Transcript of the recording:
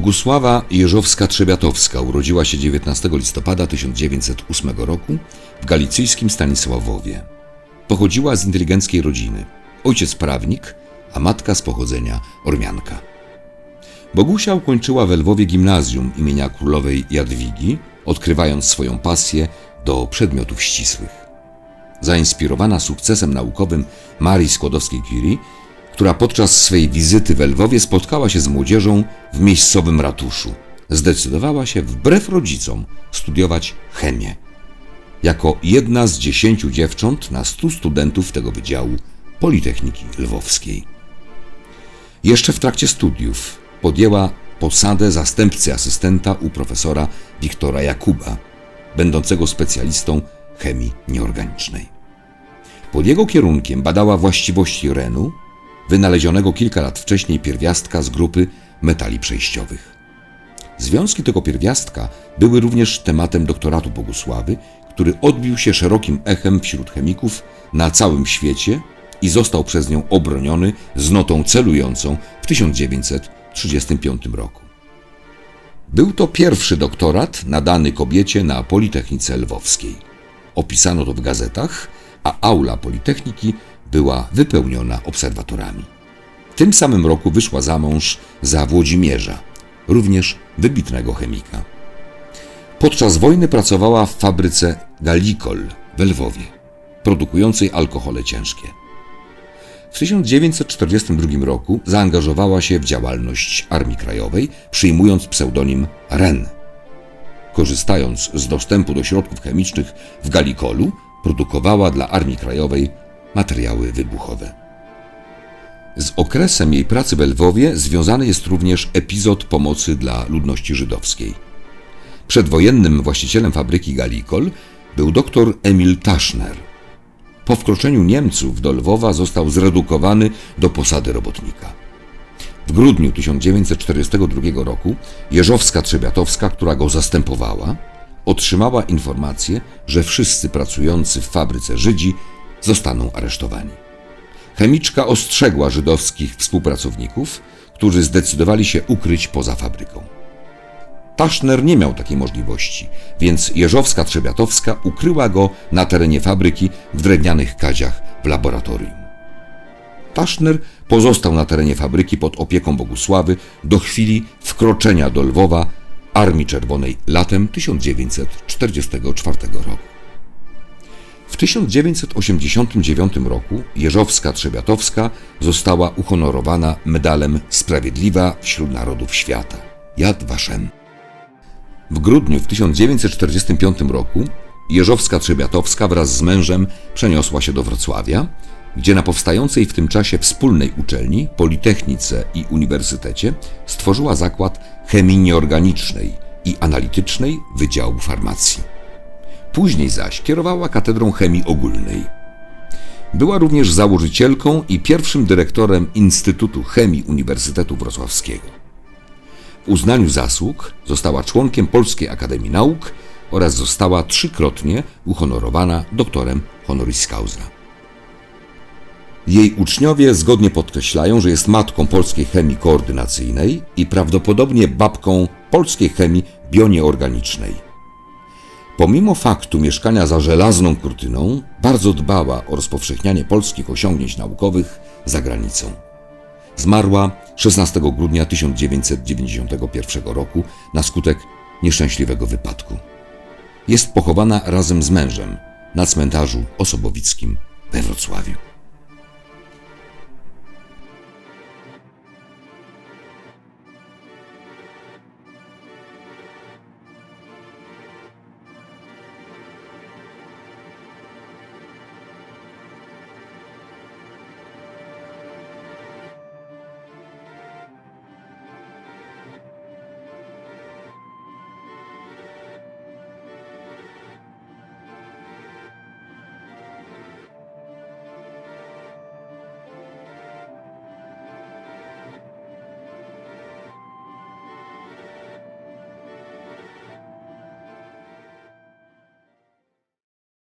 Bogusława Jeżowska-Trzebiatowska urodziła się 19 listopada 1908 roku w galicyjskim Stanisławowie. Pochodziła z inteligenckiej rodziny. Ojciec prawnik, a matka z pochodzenia Ormianka. Bogusia ukończyła we Lwowie gimnazjum imienia królowej Jadwigi, odkrywając swoją pasję do przedmiotów ścisłych. Zainspirowana sukcesem naukowym Marii Skłodowskiej-Curie, która podczas swej wizyty we Lwowie spotkała się z młodzieżą w miejscowym ratuszu, zdecydowała się wbrew rodzicom studiować chemię. Jako jedna z dziesięciu dziewcząt na stu studentów tego wydziału Politechniki Lwowskiej. Jeszcze w trakcie studiów podjęła posadę zastępcy asystenta u profesora Wiktora Jakuba, będącego specjalistą chemii nieorganicznej. Pod jego kierunkiem badała właściwości renu, wynalezionego kilka lat wcześniej pierwiastka z grupy metali przejściowych. Związki tego pierwiastka były również tematem doktoratu Bogusławy, który odbił się szerokim echem wśród chemików na całym świecie i został przez nią obroniony z notą celującą w 1935 roku. Był to pierwszy doktorat nadany kobiecie na Politechnice Lwowskiej. Opisano to w gazetach, a aula Politechniki była wypełniona obserwatorami. W tym samym roku wyszła za mąż za Włodzimierza, również wybitnego chemika. Podczas wojny pracowała w fabryce Galikol w Lwowie, produkującej alkohole ciężkie. W 1942 roku zaangażowała się w działalność Armii Krajowej, przyjmując pseudonim REN. Korzystając z dostępu do środków chemicznych w Galikolu, produkowała dla Armii Krajowej materiały wybuchowe. Z okresem jej pracy w Lwowie związany jest również epizod pomocy dla ludności żydowskiej. Przedwojennym właścicielem fabryki Galikol był dr Emil Taschner. Po wkroczeniu Niemców do Lwowa został zredukowany do posady robotnika. W grudniu 1942 roku Jeżowska Trzebiatowska, która go zastępowała, otrzymała informację, że wszyscy pracujący w fabryce Żydzi zostaną aresztowani. Chemiczka ostrzegła żydowskich współpracowników, którzy zdecydowali się ukryć poza fabryką. Taszner nie miał takiej możliwości, więc Jeżowska-Trzebiatowska ukryła go na terenie fabryki w drewnianych kaziach w laboratorium. Taszner pozostał na terenie fabryki pod opieką Bogusławy do chwili wkroczenia do Lwowa Armii Czerwonej latem 1944 roku. W 1989 roku Jeżowska-Trzebiatowska została uhonorowana medalem Sprawiedliwa wśród Narodów Świata Yad Vashem. W grudniu w 1945 roku Jeżowska-Trzebiatowska wraz z mężem przeniosła się do Wrocławia, gdzie na powstającej w tym czasie wspólnej uczelni, Politechnice i Uniwersytecie stworzyła zakład chemii nieorganicznej i analitycznej Wydziału Farmacji. Później zaś kierowała katedrą chemii ogólnej. Była również założycielką i pierwszym dyrektorem Instytutu Chemii Uniwersytetu Wrocławskiego. W uznaniu zasług została członkiem Polskiej Akademii Nauk oraz została trzykrotnie uhonorowana doktorem honoris causa. Jej uczniowie zgodnie podkreślają, że jest matką polskiej chemii koordynacyjnej i prawdopodobnie babką polskiej chemii bionieorganicznej. Pomimo faktu mieszkania za żelazną kurtyną, bardzo dbała o rozpowszechnianie polskich osiągnięć naukowych za granicą. Zmarła 16 grudnia 1991 roku na skutek nieszczęśliwego wypadku. Jest pochowana razem z mężem na cmentarzu osobowickim we Wrocławiu.